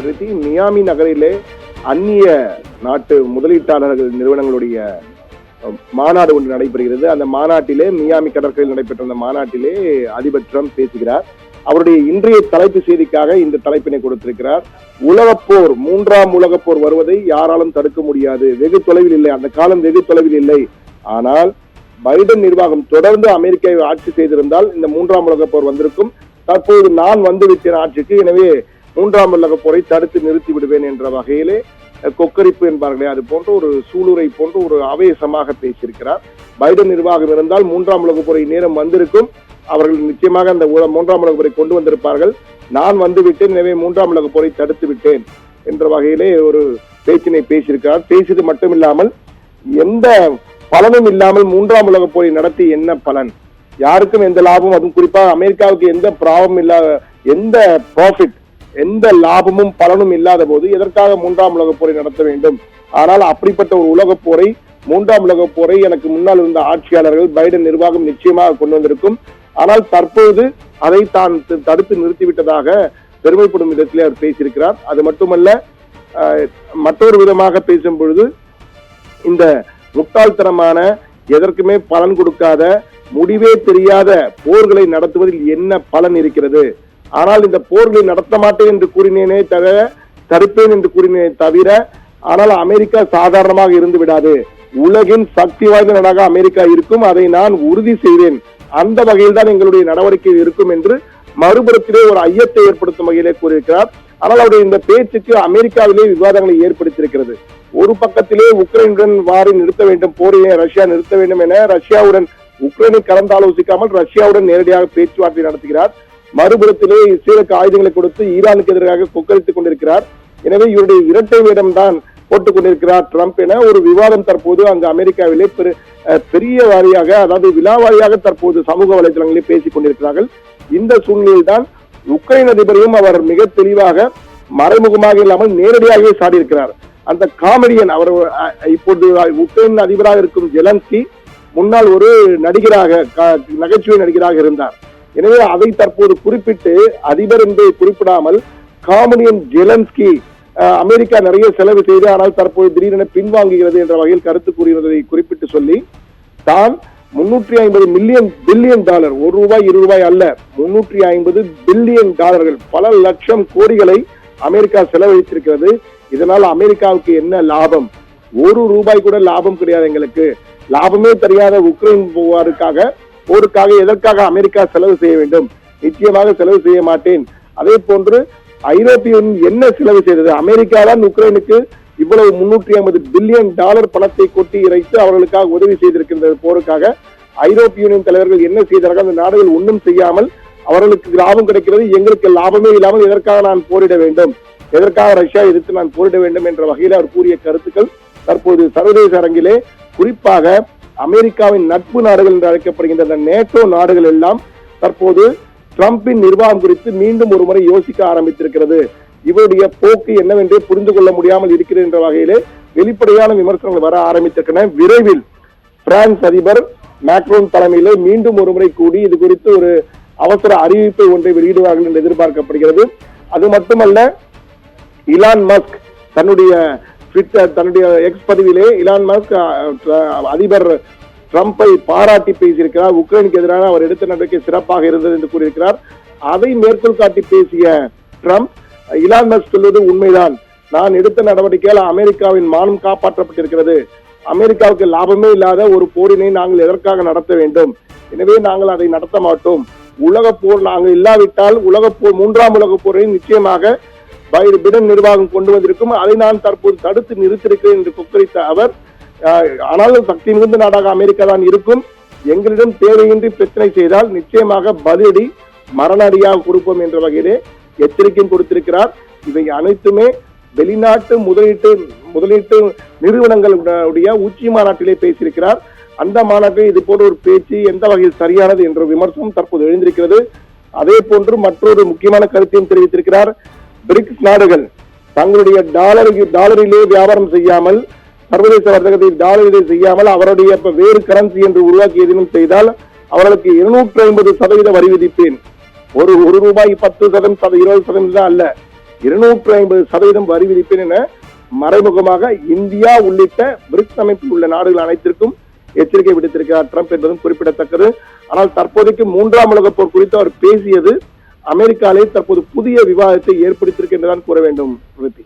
Riddhi Miami நகரிலே அந்நிய நாட்டு முதலீட்டாளர்கள் நிறுவனங்களுடைய மாநாடு ஒன்று நடைபெறுகிறது. அந்த மாநாட்டிலே மியாமி கடற்கரையில் நடைபெற்ற அந்த மாநாட்டிலே அதிபர் ட்ரம்ப் பேசுகிறார். அவருடைய இன்றைய தலைப்பு செய்திக்காக இந்த தலைப்பினை கொடுத்திருக்கிறார். உலகப்போர் மூன்றாம் உலகப்போர் வருவதை யாராலும் தடுக்க முடியாது. வெகு தொலைவில் இல்லை. அந்த காலம் வெகு தொலைவில் இல்லை. ஆனால் பைடன் நிர்வாகம் தொடர்ந்து அமெரிக்காவை ஆட்சி செய்திருந்தால் இந்த மூன்றாம் உலகப் போர் வந்திருக்கும். தற்போது நான் வந்து விட்டேன் ஆட்சிக்கு. எனவே மூன்றாம் உலகப் போரை தடுத்து நிறுத்தி விடுவேன் என்ற வகையிலே கொக்கரிப்பு என்பார்களே அது போன்ற ஒரு சூளுரை போன்ற ஒரு ஆவேசமாக பேசியிருக்கிறார். பைடன் நிர்வாகம் இருந்தால் மூன்றாம் உலக போரை நேரம் வந்திருக்கும். அவர்கள் நிச்சயமாக அந்த மூன்றாம் உலக போரை கொண்டு வந்திருப்பார்கள். நான் வந்து விட்டேன் எனவே மூன்றாம் உலகப் போரை தடுத்து விட்டேன் என்ற வகையிலே ஒரு பேச்சினை பேசியிருக்கிறார். பேசியது மட்டுமில்லாமல் எந்த பலனும் இல்லாமல் மூன்றாம் உலகப் போரை நடத்தி என்ன பலன்? யாருக்கும் எந்த லாபம் அதுவும் குறிப்பாக அமெரிக்காவுக்கு எந்த ப்ராப்ளம் இல்லாத எந்த ப்ராஃபிட் எந்த லாபமும் பலனும் இல்லாத போது எதற்காக மூன்றாம் உலகப் போரை நடத்த வேண்டும்? ஆனால் அப்படிப்பட்ட ஒரு உலகப் போரை மூன்றாம் உலகப் போரை எனக்கு முன்னால் இருந்த ஆட்சியாளர்கள் பைடன் நிர்வாகம் நிச்சயமாக கொண்டு வந்திருக்கும். ஆனால் தற்போது அதை தான் தடுத்து நிறுத்திவிட்டதாக பெருமைப்படும் விதத்திலே அவர் பேசியிருக்கிறார். அது மட்டுமல்ல மற்றொரு விதமாக பேசும் பொழுது இந்த முட்டாள்தனமான எதற்குமே பலன் கொடுக்காத முடிவே தெரியாத போர்களை நடத்துவதில் என்ன பலன் இருக்கிறது? ஆனால் இந்த போர்களை நடத்த மாட்டேன் என்று கூறினேனே தவிர தடுப்பேன் என்று கூறினேனே தவிர ஆனால் அமெரிக்கா சாதாரணமாக இருந்து விடாது. உலகின் சக்தி வாய்ந்த நாடாக அமெரிக்கா இருக்கும் அதை நான் உறுதி செய்தேன் அந்த வகையில் தான் எங்களுடைய நடவடிக்கை இருக்கும் என்று மறுபுறத்திலே ஒரு ஐயத்தை ஏற்படுத்தும் வகையிலே கூறியிருக்கிறார். ஆனால் அவருடைய இந்த பேச்சுக்கு அமெரிக்காவிலே விவாதங்களை ஏற்படுத்தியிருக்கிறது. ஒரு பக்கத்திலே உக்ரைனுடன் வாரை நிறுத்த வேண்டும் போரை ரஷ்யா நிறுத்த வேண்டும் என ரஷ்யாவுடன் உக்ரைனை கலந்து ஆலோசிக்காமல் ரஷ்யாவுடன் நேரடியாக பேச்சுவார்த்தை நடத்துகிறார். மறுபுறத்திலே இஸ்ரேலுக்கு ஆயுதங்களை கொடுத்து ஈரானுக்கு எதிராக கொக்கரித்துக் கொண்டிருக்கிறார். எனவே இவருடைய இரட்டை வேடம்தான் போட்டுக் கொண்டிருக்கிறார் ட்ரம்ப் என ஒரு விவாதம் தற்போது அங்கு அமெரிக்காவிலே பெரிய வாரியாக அதாவது விழாவாரியாக தற்போது சமூக வலைதளங்களில் பேசிக் கொண்டிருக்கிறார்கள். இந்த சூழ்நிலையில் தான் உக்ரைன் அதிபரையும் அவர் மிக தெளிவாக மறைமுகமாக இல்லாமல் நேரடியாகவே சாடியிருக்கிறார். அந்த காமெடியன் அவர் அஹ், இப்போது உக்ரைன் அதிபராக இருக்கும் ஜெலன்ஸ்கி முன்னால் ஒரு நடிகராக நகைச்சுவை நடிகராக இருந்தார். எனவே அதை தற்போது குறிப்பிட்டு அதிபர் என்று குறிப்பிடாமல் காமனியன் ஜெலன்ஸ்கி அமெரிக்கா நிறைய செலவு செய்து ஆனால் தற்போது திடீரென பின்வாங்குகிறது என்ற வகையில் கருத்து கூறுகிறதை குறிப்பிட்டு சொல்லி தான் முன்னூற்றி ஐம்பது மில்லியன் பில்லியன் டாலர் ஒரு ரூபாய் இரு ரூபாய் அல்ல முன்னூற்றி ஐம்பது பில்லியன் டாலர்கள் பல லட்சம் கோடிகளை அமெரிக்கா செலவழித்திருக்கிறது. இதனால் அமெரிக்காவுக்கு என்ன லாபம்? ஒரு ரூபாய் கூட லாபம் கிடையாது எங்களுக்கு. லாபமே தெரியாத உக்ரைன் போவாருக்காக போருக்காக எதற்காக அமெரிக்கா செலவு செய்ய வேண்டும்? நிச்சயமாக செலவு செய்ய மாட்டேன். அதே போன்று ஐரோப்பிய என்ன செலவு செய்தது? அமெரிக்கா தான் உக்ரைனுக்கு இவ்வளவு முன்னூற்றி ஐம்பது பில்லியன் டாலர் பணத்தை கொட்டி இறைத்து அவர்களுக்காக உதவி செய்திருக்கின்றது போருக்காக. ஐரோப்பிய யூனியன் தலைவர்கள் என்ன செய்தார்கள்? அந்த நாடுகள் ஒன்றும் செய்யாமல் அவர்களுக்கு லாபம் கிடைக்கிறது. எங்களுக்கு லாபமே இல்லாமல் எதற்காக நான் போரிட வேண்டும்? எதற்காக ரஷ்யா எதிர்த்து நான் போரிட வேண்டும்? என்ற வகையில் அவர் கூறிய கருத்துக்கள் தற்போது சர்வதேச அரங்கிலே குறிப்பாக அமெரிக்காவின் நட்பு நாடுகள் என்று அழைக்கப்படுகின்ற அந்த நேட்டோ நாடுகள் எல்லாம் தற்போது ட்ரம்பின் நிர்வாகம் குறித்து மீண்டும் ஒரு முறை யோசிக்க ஆரம்பித்திருக்கிறது. இவருடைய போக்கு என்னவென்றே புரிந்து கொள்ள முடியாமல் இருக்கிறது என்ற வகையிலே வெளிப்படையான விமர்சனங்கள் வர ஆரம்பித்திருக்கின்றன. விரைவில் பிரான்ஸ் அதிபர் மேக்ரோன் தலைமையிலே மீண்டும் ஒரு முறை கூடி இது குறித்து ஒரு அவசர அறிவிப்பை ஒன்றை வெளியிடுவார்கள் என்று எதிர்பார்க்கப்படுகிறது. அது மட்டுமல்ல இலான் மஸ்க் தன்னுடைய ட்விட்டர் தன்னுடைய எக்ஸ் பதிவிலே இலான் மாஸ்க் அதிபர் ட்ரம்பை பாராட்டி பேசியிருக்கிறார். உக்ரைனுக்கு எதிரான அவர் எடுத்த நடவடிக்கை சிறப்பாக இருந்தது என்று கூறியிருக்கிறார். அதை மேற்கோள் காட்டி பேசிய ட்ரம்ப் இலான் மஸ்க் சொல்வது உண்மைதான். நான் எடுத்த நடவடிக்கையால் அமெரிக்காவின் மானம் காப்பாற்றப்பட்டிருக்கிறது. அமெரிக்காவுக்கு லாபமே இல்லாத ஒரு போரினை நாங்கள் எதற்காக நடத்த வேண்டும்? எனவே நாங்கள் அதை நடத்த மாட்டோம். உலக போர் நாங்கள் இல்லாவிட்டால் உலக போர் மூன்றாம் உலகப் போரை நிச்சயமாக பிடன் நிர்வாகம் கொண்டு வந்திருக்கும். அதை நான் தற்போது தடுத்து நிறுத்திருக்கிறேன் என்று கொக்கரித்த அவர் ஆனாலும் சக்தி மிகுந்த நாடாக அமெரிக்கா தான் இருக்கும். எங்களிடம் தேவையின்றி பிரச்சனை செய்தால் நிச்சயமாக பதிலடி மரண அடியாக கொடுப்போம் என்ற வகையிலே எச்சரிக்கையும் கொடுத்திருக்கிறார். இவை அனைத்துமே வெளிநாட்டு முதலீட்டு முதலீட்டு நிறுவனங்களுடைய உச்சி மாநாட்டிலே பேசியிருக்கிறார். அந்த மாநாட்டில் இது போன்ற ஒரு பேச்சு எந்த வகையில் சரியானது என்ற விமர்சனம் தற்போது எழுந்திருக்கிறது. அதே போன்று மற்றொரு முக்கியமான கருத்தையும் தெரிவித்திருக்கிறார். பிரிக்ஸ் நாடுகள் தங்களுடைய டாலருக்கு டாலரிலே வியாபாரம் செய்யாமல் சர்வதேச வர்த்தகத்தை டாலரிலே செய்யாமல் அவருடைய வேறு கரன்சி என்று உருவாக்கி எதினும் செய்தால் அவர்களுக்கு இருநூற்றி ஐம்பது சதவீத வரி விதிப்பேன். ஒரு ஒரு ரூபாய் பத்து சதவீதம் சத இருபது சதவீதம் தான் அல்ல. இருநூற்றி ஐம்பது சதவீதம் வரி விதிப்பேன் என மறைமுகமாக இந்தியா உள்ளிட்ட பிரிக்ஸ் அமைப்பில் உள்ள நாடுகள் அனைத்திற்கும் எச்சரிக்கை விடுத்திருக்கிறார் ட்ரம்ப் என்பதும் குறிப்பிடத்தக்கது. ஆனால் தற்போதைக்கு மூன்றாம் உலக போர் குறித்து அவர் பேசியது அமெரிக்காலே தற்போது புதிய விவாதத்தை ஏற்படுத்தியிருக்கு என்றுதான் கூற வேண்டும் விருத்தி